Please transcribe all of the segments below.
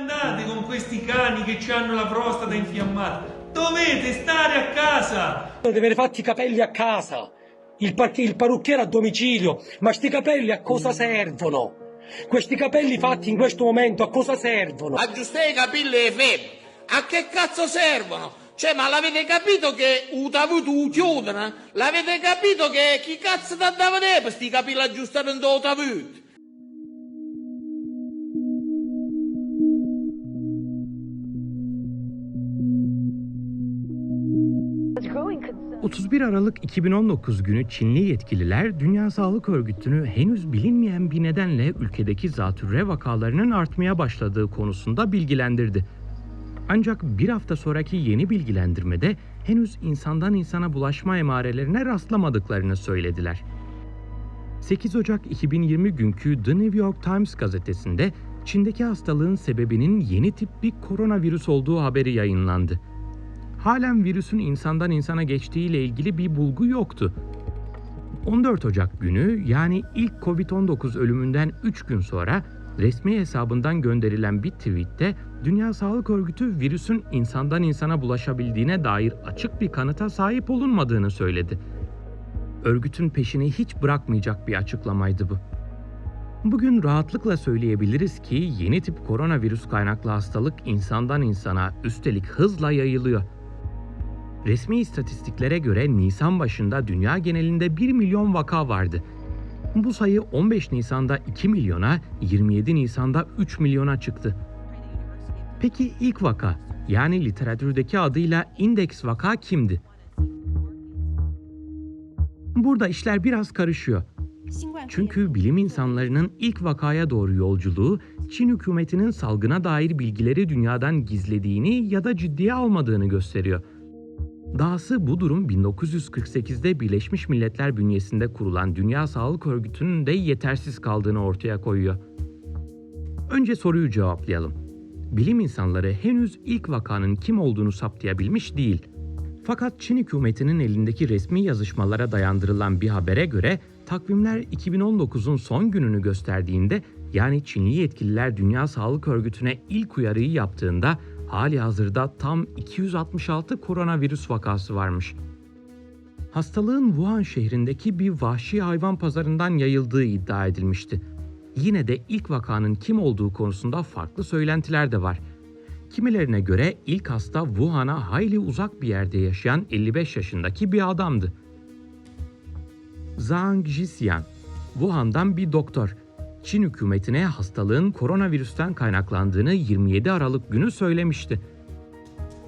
andate con questi cani che hanno la prostata infiammata? Dovete stare a casa! Deve avere fatti i capelli a casa, il, par- il parrucchiere a domicilio, ma sti capelli a cosa servono? Questi capelli fatti in questo momento a cosa servono? aggiustare i capelli e le febbre. A che cazzo servono? Cioè, ma l'avete capito che utavuto chiudono? L'avete capito che chi cazzo ti dava vedere per sti capelli aggiustati in utavuto? 31 Aralık 2019 günü Çinli yetkililer Dünya Sağlık Örgütü'nü henüz bilinmeyen bir nedenle ülkedeki zatürre vakalarının artmaya başladığı konusunda bilgilendirdi. Ancak bir hafta sonraki yeni bilgilendirmede henüz insandan insana bulaşma emarelerine rastlamadıklarını söylediler. 8 Ocak 2020 günkü The New York Times gazetesinde Çin'deki hastalığın sebebinin yeni tip bir koronavirüs olduğu haberi yayınlandı. Halen virüsün insandan insana geçtiği ile ilgili bir bulgu yoktu. 14 Ocak günü yani ilk Covid-19 ölümünden 3 gün sonra resmi hesabından gönderilen bir tweette Dünya Sağlık Örgütü virüsün insandan insana bulaşabildiğine dair açık bir kanıta sahip olunmadığını söyledi. Örgütün peşini hiç bırakmayacak bir açıklamaydı bu. Bugün rahatlıkla söyleyebiliriz ki yeni tip koronavirüs kaynaklı hastalık insandan insana üstelik hızla yayılıyor. Resmi istatistiklere göre Nisan başında dünya genelinde 1 milyon vaka vardı. Bu sayı 15 Nisan'da 2 milyona, 27 Nisan'da 3 milyona çıktı. Peki ilk vaka, yani literatürdeki adıyla indeks vaka kimdi? Burada işler biraz karışıyor. Çünkü bilim insanlarının ilk vakaya doğru yolculuğu Çin hükümetinin salgına dair bilgileri dünyadan gizlediğini ya da ciddiye almadığını gösteriyor. Dahası bu durum 1948'de Birleşmiş Milletler bünyesinde kurulan Dünya Sağlık Örgütü'nün de yetersiz kaldığını ortaya koyuyor. Önce soruyu cevaplayalım. Bilim insanları henüz ilk vakanın kim olduğunu saptayabilmiş değil. Fakat Çin hükümetinin elindeki resmi yazışmalara dayandırılan bir habere göre takvimler 2019'un son gününü gösterdiğinde yani Çinli yetkililer Dünya Sağlık Örgütü'ne ilk uyarıyı yaptığında hali hazırda tam 266 koronavirüs vakası varmış. Hastalığın Wuhan şehrindeki bir vahşi hayvan pazarından yayıldığı iddia edilmişti. Yine de ilk vakanın kim olduğu konusunda farklı söylentiler de var. Kimilerine göre ilk hasta Wuhan'a hayli uzak bir yerde yaşayan 55 yaşındaki bir adamdı. Zhang Jixian, Wuhan'dan bir doktor. Çin hükümetine hastalığın koronavirüsten kaynaklandığını 27 Aralık günü söylemişti.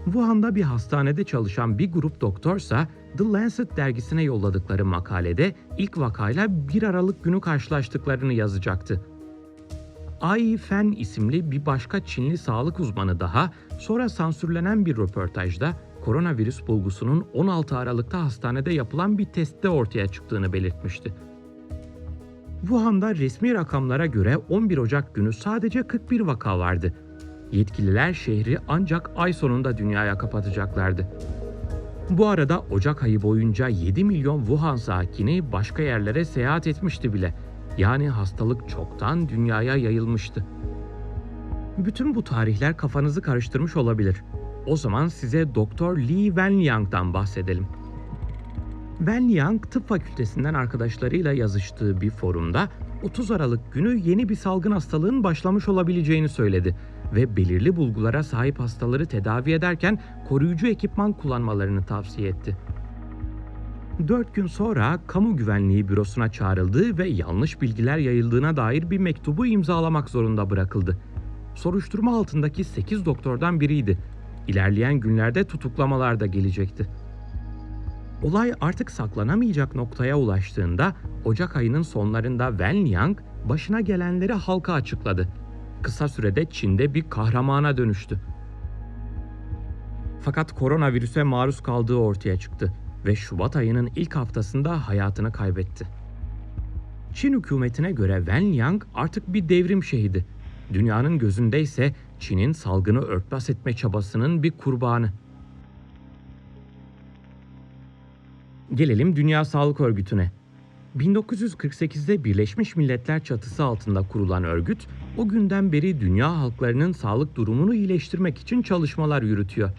Wuhan'da bir hastanede çalışan bir grup doktorsa The Lancet dergisine yolladıkları makalede ilk vakayla 1 Aralık günü karşılaştıklarını yazacaktı. Ai Fen isimli bir başka Çinli sağlık uzmanı daha sonra sansürlenen bir röportajda koronavirüs bulgusunun 16 Aralık'ta hastanede yapılan bir testte ortaya çıktığını belirtmişti. Wuhan'da resmi rakamlara göre 11 Ocak günü sadece 41 vaka vardı. Yetkililer şehri ancak ay sonunda dünyaya kapatacaklardı. Bu arada Ocak ayı boyunca 7 milyon Wuhan sakini başka yerlere seyahat etmişti bile. Yani hastalık çoktan dünyaya yayılmıştı. Bütün bu tarihler kafanızı karıştırmış olabilir. O zaman size Doktor Li Wenliang'dan bahsedelim. Wenliang tıp fakültesinden arkadaşlarıyla yazıştığı bir forumda 30 Aralık günü yeni bir salgın hastalığın başlamış olabileceğini söyledi ve belirli bulgulara sahip hastaları tedavi ederken koruyucu ekipman kullanmalarını tavsiye etti. 4 gün sonra kamu güvenliği bürosuna çağrıldı ve yanlış bilgiler yayıldığına dair bir mektubu imzalamak zorunda bırakıldı. Soruşturma altındaki 8 doktordan biriydi. İlerleyen günlerde tutuklamalar da gelecekti. Olay artık saklanamayacak noktaya ulaştığında Ocak ayının sonlarında Wen Liang başına gelenleri halka açıkladı. Kısa sürede Çin'de bir kahramana dönüştü. Fakat koronavirüse maruz kaldığı ortaya çıktı ve Şubat ayının ilk haftasında hayatını kaybetti. Çin hükümetine göre Wen Liang artık bir devrim şehidi. Dünyanın gözünde ise Çin'in salgını örtbas etme çabasının bir kurbanı. Gelelim Dünya Sağlık Örgütü'ne. 1948'de Birleşmiş Milletler çatısı altında kurulan örgüt, o günden beri dünya halklarının sağlık durumunu iyileştirmek için çalışmalar yürütüyor.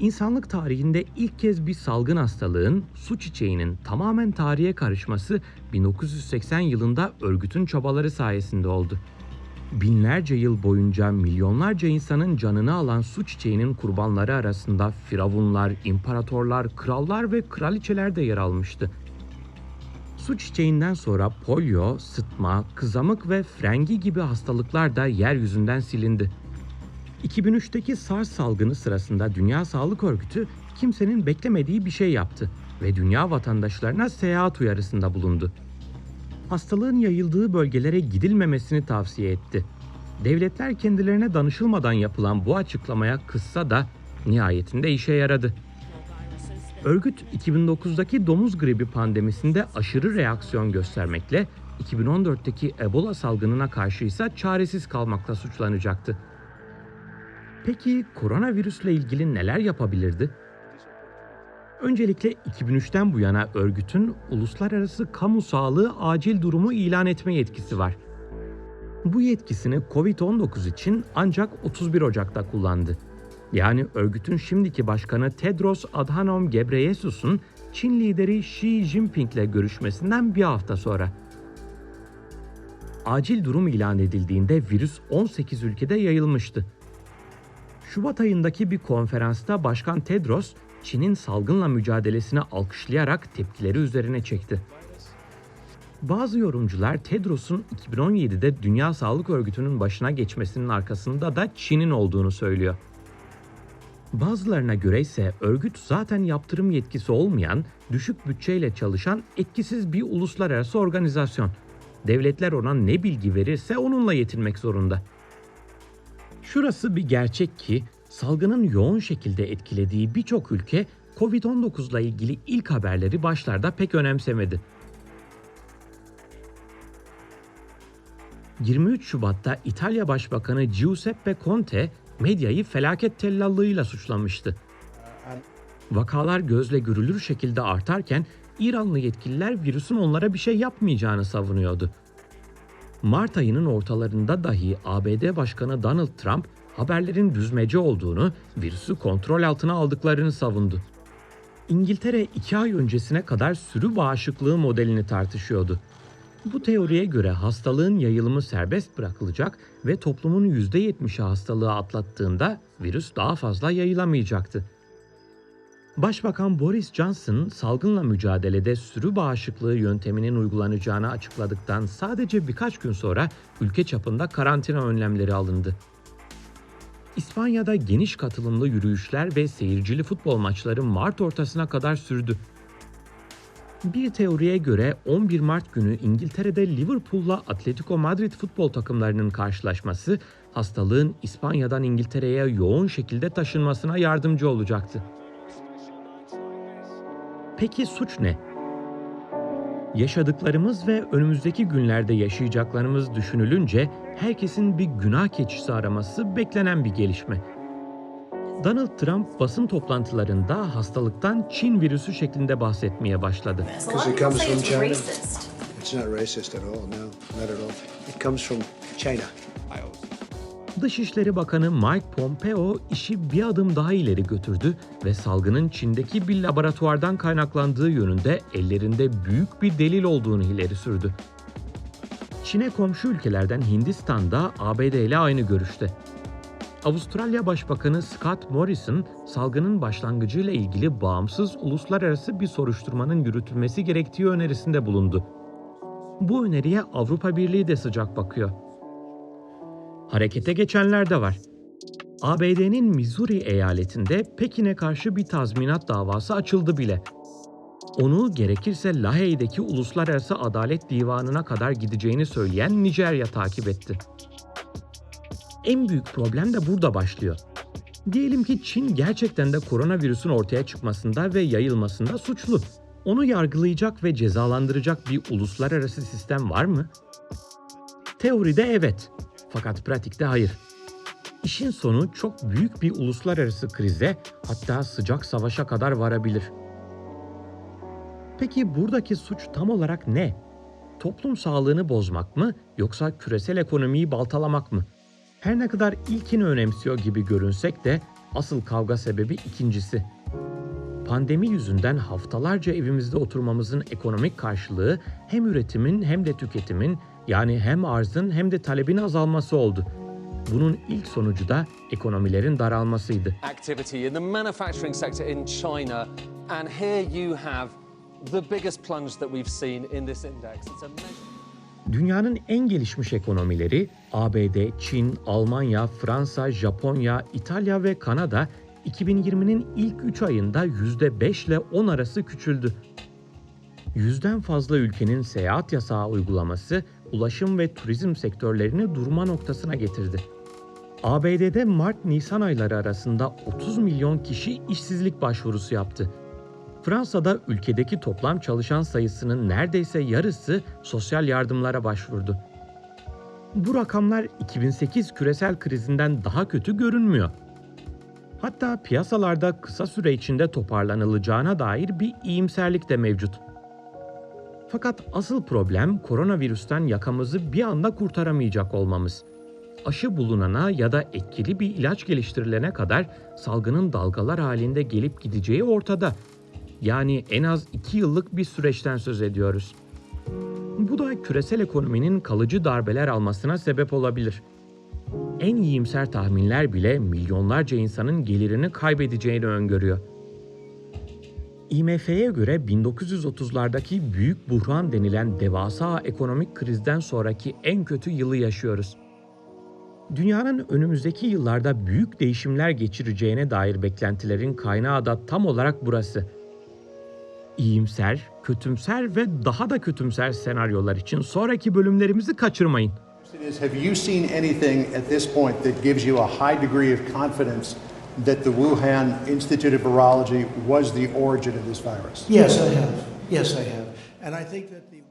İnsanlık tarihinde ilk kez bir salgın hastalığın, su çiçeğinin tamamen tarihe karışması 1980 yılında örgütün çabaları sayesinde oldu. Binlerce yıl boyunca milyonlarca insanın canını alan su çiçeğinin kurbanları arasında firavunlar, imparatorlar, krallar ve kraliçeler de yer almıştı. Su çiçeğinden sonra polio, sıtma, kızamık ve frengi gibi hastalıklar da yeryüzünden silindi. 2003'teki SARS salgını sırasında Dünya Sağlık Örgütü kimsenin beklemediği bir şey yaptı ve dünya vatandaşlarına seyahat uyarısında bulundu. Hastalığın yayıldığı bölgelere gidilmemesini tavsiye etti. Devletler kendilerine danışılmadan yapılan bu açıklamaya kızsa da nihayetinde işe yaradı. Örgüt 2009'daki domuz gribi pandemisinde aşırı reaksiyon göstermekle 2014'teki Ebola salgınına karşı ise çaresiz kalmakla suçlanacaktı. Peki koronavirüsle ilgili neler yapabilirdi? Öncelikle 2003'ten bu yana örgütün uluslararası kamu sağlığı acil durumu ilan etme yetkisi var. Bu yetkisini COVID-19 için ancak 31 Ocak'ta kullandı. Yani örgütün şimdiki başkanı Tedros Adhanom Ghebreyesus'un Çin lideri Xi Jinping'le görüşmesinden bir hafta sonra. Acil durum ilan edildiğinde virüs 18 ülkede yayılmıştı. Şubat ayındaki bir konferansta Başkan Tedros, Çin'in salgınla mücadelesini alkışlayarak tepkileri üzerine çekti. Bazı yorumcular Tedros'un 2017'de Dünya Sağlık Örgütü'nün başına geçmesinin arkasında da Çin'in olduğunu söylüyor. Bazılarına göre ise örgüt zaten yaptırım yetkisi olmayan, düşük bütçeyle çalışan etkisiz bir uluslararası organizasyon. Devletler ona ne bilgi verirse onunla yetinmek zorunda. Şurası bir gerçek ki salgının yoğun şekilde etkilediği birçok ülke Covid-19 ile ilgili ilk haberleri başlarda pek önemsemedi. 23 Şubat'ta İtalya Başbakanı Giuseppe Conte medyayı felaket tellallığıyla suçlamıştı. Vakalar gözle görülür şekilde artarken İranlı yetkililer virüsün onlara bir şey yapmayacağını savunuyordu. Mart ayının ortalarında dahi ABD Başkanı Donald Trump haberlerin düzmece olduğunu, virüsü kontrol altına aldıklarını savundu. İngiltere iki ay öncesine kadar sürü bağışıklığı modelini tartışıyordu. Bu teoriye göre hastalığın yayılımı serbest bırakılacak ve toplumun %70'i hastalığı atlattığında virüs daha fazla yayılamayacaktı. Başbakan Boris Johnson salgınla mücadelede sürü bağışıklığı yönteminin uygulanacağını açıkladıktan sadece birkaç gün sonra ülke çapında karantina önlemleri alındı. İspanya'da geniş katılımlı yürüyüşler ve seyircili futbol maçları Mart ortasına kadar sürdü. Bir teoriye göre 11 Mart günü İngiltere'de Liverpool'la Atletico Madrid futbol takımlarının karşılaşması hastalığın İspanya'dan İngiltere'ye yoğun şekilde taşınmasına yardımcı olacaktı. Peki suç ne? Yaşadıklarımız ve önümüzdeki günlerde yaşayacaklarımız düşünülünce herkesin bir günah keçisi araması beklenen bir gelişme. Donald Trump basın toplantılarında hastalıktan Çin virüsü şeklinde bahsetmeye başladı. It's not racist at all. No, not at all. It comes from China. Dışişleri Bakanı Mike Pompeo işi bir adım daha ileri götürdü ve salgının Çin'deki bir laboratuvardan kaynaklandığı yönünde ellerinde büyük bir delil olduğunu ileri sürdü. Çin'e komşu ülkelerden Hindistan da ABD ile aynı görüşte. Avustralya Başbakanı Scott Morrison, salgının başlangıcıyla ilgili bağımsız uluslararası bir soruşturmanın yürütülmesi gerektiği önerisinde bulundu. Bu öneriye Avrupa Birliği de sıcak bakıyor. Harekete geçenler de var. ABD'nin Missouri eyaletinde Pekin'e karşı bir tazminat davası açıldı bile. Onu gerekirse Lahey'deki Uluslararası Adalet Divanı'na kadar gideceğini söyleyen Nijerya takip etti. En büyük problem de burada başlıyor. Diyelim ki Çin gerçekten de koronavirüsün ortaya çıkmasında ve yayılmasında suçlu. Onu yargılayacak ve cezalandıracak bir uluslararası sistem var mı? Teoride evet. Fakat pratikte hayır. İşin sonu çok büyük bir uluslararası krize hatta sıcak savaşa kadar varabilir. Peki buradaki suç tam olarak ne? Toplum sağlığını bozmak mı yoksa küresel ekonomiyi baltalamak mı? Her ne kadar ilkini önemsiyor gibi görünsek de asıl kavga sebebi ikincisi. Pandemi yüzünden haftalarca evimizde oturmamızın ekonomik karşılığı hem üretimin hem de tüketimin yani hem arzın hem de talebin azalması oldu. Bunun ilk sonucu da ekonomilerin daralmasıydı. activity in the manufacturing sector in China. And here you have the biggest plunge that we've seen in this index. It's a. Dünyanın en gelişmiş ekonomileri ABD, Çin, Almanya, Fransa, Japonya, İtalya ve Kanada 2020'nin ilk 3 ayında %5 ile 10 arası küçüldü. Yüzden fazla ülkenin seyahat yasağı uygulaması ulaşım ve turizm sektörlerini durma noktasına getirdi. ABD'de Mart-Nisan ayları arasında 30 milyon kişi işsizlik başvurusu yaptı. Fransa'da ülkedeki toplam çalışan sayısının neredeyse yarısı sosyal yardımlara başvurdu. Bu rakamlar 2008 küresel krizinden daha kötü görünmüyor. Hatta piyasalarda kısa süre içinde toparlanılacağına dair bir iyimserlik de mevcut. Fakat asıl problem koronavirüsten yakamızı bir anda kurtaramayacak olmamız. Aşı bulunana ya da etkili bir ilaç geliştirilene kadar salgının dalgalar halinde gelip gideceği ortada. Yani en az 2 yıllık bir süreçten söz ediyoruz. Bu da küresel ekonominin kalıcı darbeler almasına sebep olabilir. En iyimser tahminler bile milyonlarca insanın gelirini kaybedeceğini öngörüyor. IMF'ye göre 1930'lardaki büyük buhran denilen devasa ekonomik krizden sonraki en kötü yılı yaşıyoruz. Dünyanın önümüzdeki yıllarda büyük değişimler geçireceğine dair beklentilerin kaynağı da tam olarak burası. İyimser, kötümser ve daha da kötümser senaryolar için sonraki bölümlerimizi kaçırmayın. Have you seen anything at this point that gives you a high degree of confidence that the Wuhan Institute of Virology was the origin of this virus? Yes, I have. Yes, I have. And I think that the